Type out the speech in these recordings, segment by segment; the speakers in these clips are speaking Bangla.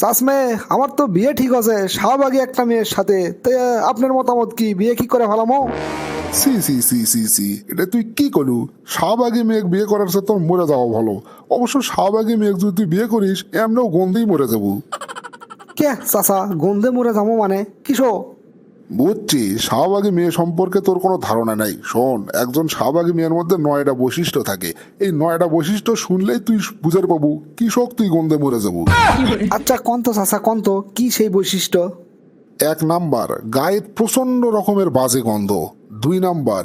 সাসমে আমার তো বিয়ে ঠিক আছে শাহবাগে একটা মেয়ের সাথে। তাই আপনার মতামত কি? বিয়ে কি করে ভালামো সি সি সি সি সি। এটা তুই কি করু শাহবাগী মেয়ে বিয়ে করার সাথে তোর মরে যাওয়া ভালো। অবশ্য শাহবাগী মেয়ে যদি তুই বিয়ে করিস এমনও গন্ধেই মরে যাব। কে চাচা? গন্ধে মরে যাব মানে? কিসো? বুঝছি শাহবাগী মেয়ে সম্পর্কে তোর কোনো ধারণা নাই। শোন একজন শাহবাগী মেয়ের মধ্যে নয়টা বৈশিষ্ট্য থাকে। এই নয়টা বৈশিষ্ট্য শুনলেই তুই বুঝার পাবু কৃষক তুই গন্ধে মরে যাব। আচ্ছা কন্ত চাচা কন্ত কি সেই বৈশিষ্ট্য? এক নাম্বার গায়ে প্রচণ্ড রকমের বাজে গন্ধ। দুই নাম্বার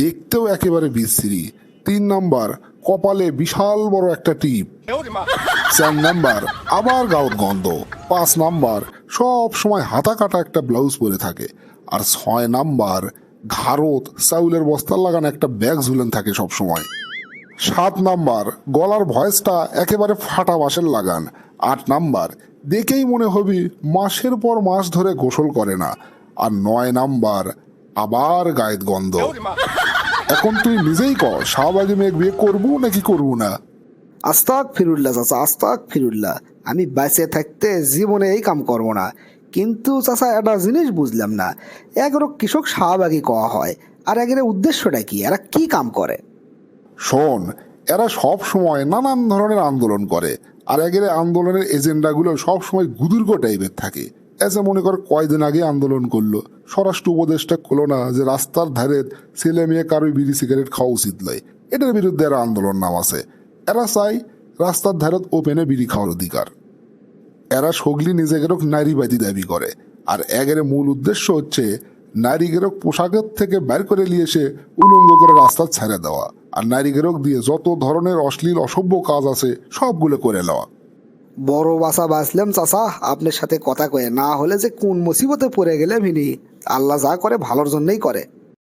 দেখতেও একেবারে বিশ্রী। তিন নাম্বার কপালে বিশাল বড় একটা টিপ। চার নাম্বার আবার গাউত গন্ধ। পাঁচ নাম্বার সব সময় হাতা কাটা একটা ব্লাউজ পরে থাকে। আর ছয় নাম্বার, ঘাড়ত, চাউলের বস্তার লাগানো একটা ব্যাগ ঝুলেন থাকে সব সময়। সাত নাম্বার, গলার ভয়েসটা একেবারে ফাটা বাঁশের লাগান। আট নাম্বার, দেখেই মনে হবি মাসের পর মাস ধরে গোসল করে না। আর নয় নাম্বার, আবার গায়ের গন্ধ। এখন তুই নিজেই ক শাহবাগী মেঘ বিয়ে করব নাকি করব না? আস্তাক ফিরুল্লাহ চাচা আস্তাক ফিরুল্লাহ আমি বাইসে থাকতে জীবনে এই কাম করব না। কিন্তু চাচা, একটা জিনিস বুঝলাম না। এগারো কৃষক শাহবাগী কওয়া হয়, আর একের উদ্দেশ্যটা কি? এরা কি কাম করে? শোন, এরা সব সময় নানান ধরনের আন্দোলন করে, আর একের আন্দোলনের এজেন্ডাগুলো সব সময় গুদুর্গ টাইপের থাকে। এসে মনে কর কয়দিন আগে আন্দোলন করল। স্বরাষ্ট্র উপদেষ্টা করল না যে রাস্তার ধারে ছেলে মেয়ে কারোই বিড়ি সিগারেট খাওয়া উচিত নয়। এটার বিরুদ্ধে এরা আন্দোলন নাম নামাছে। এরা চাই রাস্তার ধারে ওপেনে বিড়ি খাওয়ার অধিকার। এরা সগলি নিজেদেরও নারীবাদী দাবি করে। আর একের মূল উদ্দেশ্য হচ্ছে নারীগেরক পোশাকের থেকে বের করে নিয়ে এসে উলঙ্গ করে রাস্তা ছেড়ে দেওয়া। আর নারীগেরক দিয়ে যত ধরনের অশ্লীল, অসভ্য কাজ আছে, সবগুলো করে নেওয়া। বড় বাসা বাঁচলাম চাচা, আপনার সাথে কথা কয়ে না হলে যে কোন মুসিবতে পড়ে গেলে ভিনি আল্লাহ যা করে ভালোর জন্যই করে।